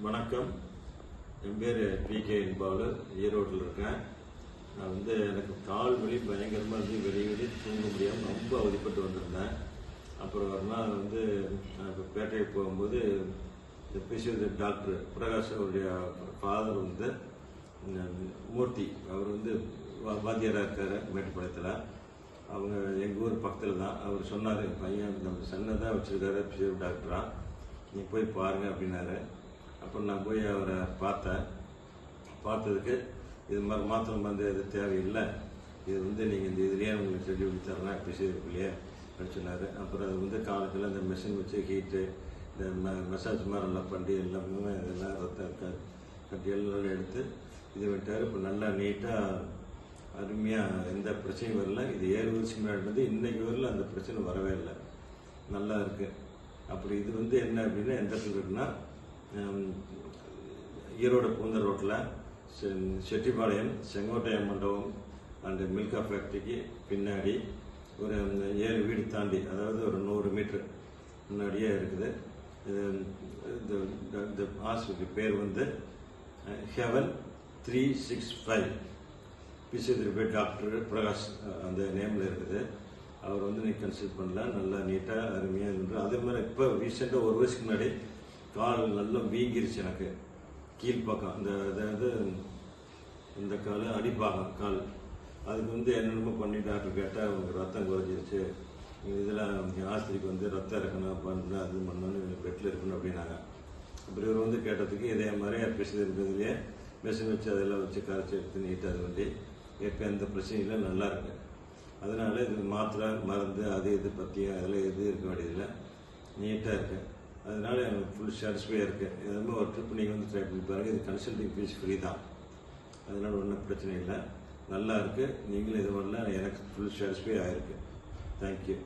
வணக்கம். என் பேர் B K என்பாவலர் ஈரோட்டில் இருக்கேன். நான் வந்து எனக்கு கால் வலி பயங்கரமாக இருந்து வெளியே வெளியே தூங்க முடியாமல் ரொம்ப அவதிப்பட்டு வந்திருந்தேன். அப்புறம் ஒரு நாள் வந்து நான் இப்போ பேட்டைக்கு போகும்போது இந்த பிசியோதெரபி டாக்டர் பிரகாஷ் அவருடைய ஃபாதர் வந்து மூர்த்தி. அவர் வந்து வா- இருக்கார் மேட்டுப்பாளையத்தில் அவங்க எங்கள் ஊர் பக்கத்தில் தான். அவர் சொன்னார் என் பையன் நம்ம சன்னை தான் வச்சுருக்காரு பிசியோ டாக்டராக நீ போய் பாருங்க அப்படின்னாரு. அப்புறம் நான் போய் அவரை பார்த்தேன். பார்த்ததுக்கு இது மாதிரி மாத்திரம் மருந்து எது தேவையில்லை. இது வந்து நீங்கள் இந்த இதுலேயே உங்களுக்கு செடி பண்ணி தரலாம் பிசியோதெரபிலேயே அப்படின்னு சொன்னார். அப்புறம் அது வந்து காலத்தில் இந்த மிஷின் வச்சு ஹீட்டு இந்த ம மசாஜ் மாதிரி எல்லாம் பண்ணி எல்லாமே இதெல்லாம் ரத்தம் க கட்டி எல்லாம் எடுத்து இது விட்டார். இப்போ நல்லா நீட்டாக அருமையாக எந்த பிரச்சனையும் வரல. இது ஏழு வருஷம் முன்னாடி வந்து வரல அந்த பிரச்சனை வரவே இல்லை. நல்லா இருக்குது அப்படி இது வந்து என்ன அப்படின்னா எந்த சொல்லுன்னா ஈரோடு பூந்த ரோட்டில் செட்டிப்பாளையம் செங்கோட்டையம் மண்டபம் அண்டு மில்கா ஃபேக்ட்ரிக்கு பின்னாடி ஒரு ஏழு வீடு தாண்டி அதாவது ஒரு நூறு மீட்ரு முன்னாடியே இருக்குது. இது இந்த ஹாஸ்பிட்டல் பேர் வந்து heaven three six five. Physiotherapy doctor Prakash அந்த நேமில் இருக்குது. அவர் வந்து நீ கன்சல்ட் பண்ணலாம் நல்லா நீட்டாக அருமையாக இருந்து அதே மாதிரி இப்போ ரீசெண்டாக ஒரு வருஷத்துக்கு முன்னாடி கால் நல்லா வீங்கிருச்சு எனக்கு. கீழ்ப்பக்கம் இந்த அதாவது இந்த கால் அடிப்பாகம் கால். அதுக்கு வந்து என்னென்னமோ பண்ணி டாக்டர் கேட்டால் அவங்க ரத்தம் குறைஞ்சிருச்சு. இதெல்லாம் ஆஸ்திரிக்கு வந்து ரத்தம் இறக்கணும் பண்ணணும் அது பண்ணணும் பெட்டில் இருக்கணும் அப்படின்னாங்க. அப்புறம் இவர் வந்து கேட்டதுக்கு இதே மாதிரி பேசுறது இருக்கிறதுலையே மிஷின் வச்சு அதெல்லாம் வச்சு கரைச்சி எடுத்து நீட்டாக அது வண்டி இப்போ எந்த பிரச்சனையும் இல்லை நல்லா இருக்கு. அதனால இது மாத்திரை மருந்து அது இது பற்றி அதெல்லாம் எது இருக்க வேண்டியதில்லை. நீட்டாக இருக்குது அதனால எனக்கு ஃபுல் சாட்டிஸ்ஃபையாக இருக்குது இது ஒரு ட்ரிப் நீங்கள் வந்து ட்ரை பண்ணி பாருங்க. இது கன்சல்டிங் ஃபீஸ் ஃப்ரீ தான். அதனால் ஒன்றும் பிரச்சனை இல்லை. நல்லா இருக்குது நீங்களும் இது வரல எனக்கு ஃபுல் சாட்டிஸ்ஃபை ஆகிருக்கு தேங்க்யூ